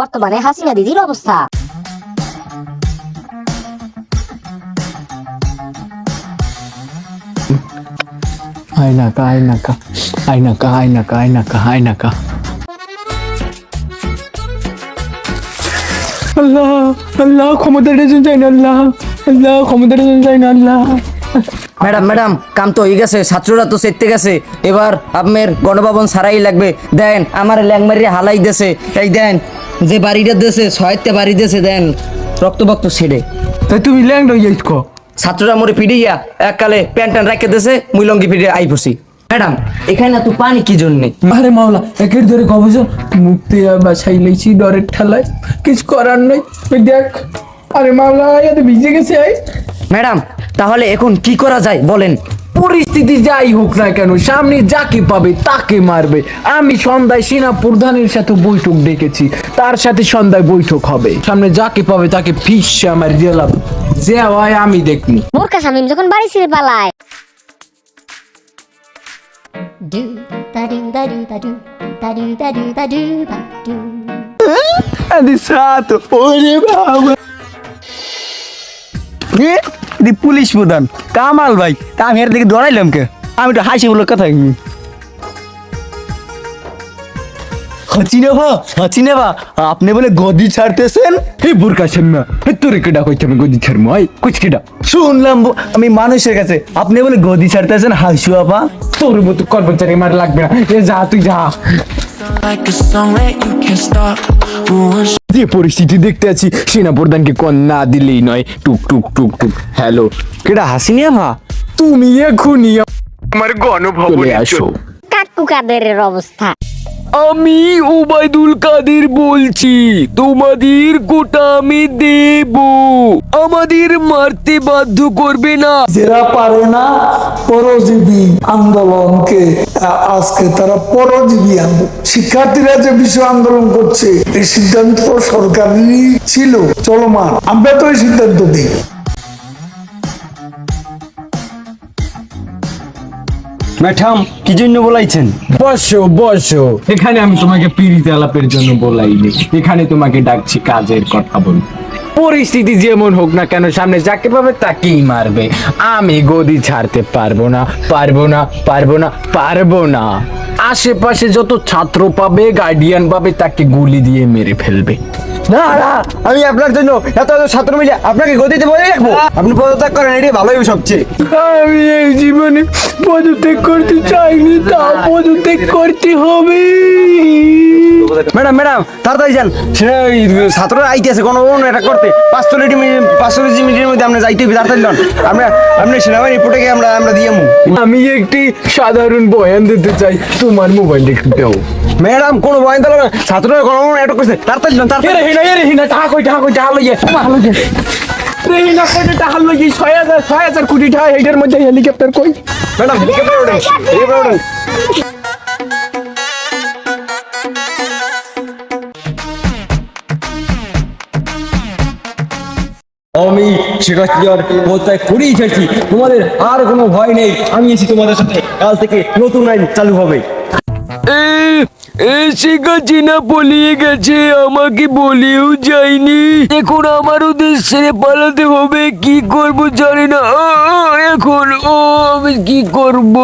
বর্তমানে হাসিনা দিদির অবস্থা। আয়নাকা আয়নাকা আয়নাকা আয়নাকা আয়নাকা আয়নাকা। আল্লাহ আল্লাহ ক্ষমতার জন্য চাই না আল্লাহ। আল্লাহ ক্ষমতার জন্য চাই না আল্লাহ। ম্যাডাম ম্যাডাম কাম তো হয়ে গেছে ছাত্ররা তো সেরতে গেছে। এবার আপনার গণভবন সারাই লাগবে। দেন আমার ল্যাংমারি হালাই দেছে এই দেন যে বাড়িটা দেশে ছয়তে বাড়ি দেছে দেন রক্ত বক্ত ছেড়ে। তাই তুমি ল্যাংড হয়ে যাইছ? ছাত্ররা মরে পিড়িয়া এককালে প্যান্ট ট্যান্ট রেখে দেছে মুই লঙ্গি পিড়ে আই পড়ছি ম্যাডাম এখানে এত পানি কি জন্যে? আরে মাওলা একের ধরে কবজ মুক্তি বাছাই লইছি ডরের ঠেলায়। কিছু করার নেই। তুই দেখ আরে মাওলা এত ভিজে গেছে আই ম্যাডাম তাহলে এখন কি করা যায় বলেন? পরিস্থিতি যাই হোক না কেন সামনে যাকে পাবে তাকে মারবে। আমি সন্ধ্যায় সেনা প্রধানের সাথে বৈঠক ডেকেছি তার সাথে সন্ধ্যায় বৈঠক হবে। সামনে যাকে পাবে তাকে ফিস আমার জেলাম যে হয় আমি দেখনি বোরকা শামিম যখন বাড়ি ছেড়ে পালায় do ba do ba do ba do ba do ba do ba do ba do সাত ওরে বাবা। এ, দি পুলিশ প্রধান। কামাল ভাই তা আমি এর দিকে দৌড়াইলাম কে? আমি তো হাসি বলে কথা। হাসিনা ভা হাসিনা ভা। আপনি বলে গদি ছাড়তেছেন? হে বোরকা না হে তোরে কেডা কইতে আমি গদি ছাড়মু? আই কুছ কেডা? শুনলাম ব- আমি মানুষের কাছে। আপনি বলে গদি ছাড়তেছেন হাসু আপা। তোর মতো কর্মচারী মার লাগবে না। এ যা তুই যা। যে পরিস্থিতি দেখতে আছি সেনা প্রধানকে কন না দিলেই নয়। টুক টুক টুক টুক। হ্যালো। কেডা হাসিনা ভা তুমি এখনই আমার গণভবনে আসো। কাকু কাদের অবস্থা। আমি ওবায়দুল কাদের বলছি তোমাদের গোটা আমি দেব। আমাদের মারতে বাধ্য করবে না। যারা পারে না পরজীবী আন্দোলনকে আজকে তারা পরজীবী আন্দোলন। শিক্ষার্থীরা যে বিষয় আন্দোলন করছে, এই সিদ্ধান্ত সরকারেরই ছিল চলমান। আমরা তো এই সিদ্ধান্ত দিই। ম্যাডাম, কি জন্য বলাইছেন? বসো বসো। এখানে আমি তোমাকে পিড়িতে আলাপের জন্য বলাইনি। এখানে তোমাকে ডাকছি কাজের কথা বল। পরিস্থিতি যেমন হোক না কেন, সামনে যাকে পাবে তাকেই মারবে। আমি গদি ছাড়তে পারব না পারব না পারব না পারব না। আশেপাশে যত ছাত্র পাবে গার্ডিয়ান পাবে, তাকে গুলি দিয়ে মেরে ফেলবে। না না। আমি আপনার জন্য এত এত ছাত্র মিলে আপনাকে গতিতে বলে রাখব। আপনি পদত্যাগ করেন এটি ভালোই সবচেয়ে। আমি এই জীবনে পদত্যাগ করতে চাইনি তা পদত্যাগ করতে হবে। ম্যাডাম ম্যাডাম তাড়াতাড়ি যান। ওই ছাত্ররা আইতেছে কোনো এটা করতে। পাঁচচল্লিশ মিনিট পাঁচচল্লিশ মিনিটের মধ্যে আমরা যাইতে তাড়াতাড়ি যান। আমরা আপনি সেনাবাহিনী পটে আমরা আমরা দিয়ে আমি একটি সাধারণ বয়ান দিতে চাই তোমার মোবাইল একটু দাও। ম্যাডাম কোনো ভয় দিল না। ছাত্ররা কোনো এটা করছে। তাড়াতাড়ি তাড়াতাড়ি এরে হিনা এরে হিনা টাকা কই টাকা কই টাকা লইয়ে। টাকা লইয়ে। রে হিনা কই টাকা লইয়ে কোটি টাকা এটার মধ্যে হেলিকপ্টার কই? ম্যাডাম হেলিকপ্টার হেলিকপ্টার শেখ হাসিনার পদত্যাগ করেই ফেলছি? তোমাদের আর কোনো ভয় নেই। আমি এসেছি তোমাদের সাথে। কাল থেকে নতুন আইন চালু হবে। গেছে, আমাকে বলেও এখন পালাতে হবে। কি করব জানি না। এখন, ও, আমি কি করব?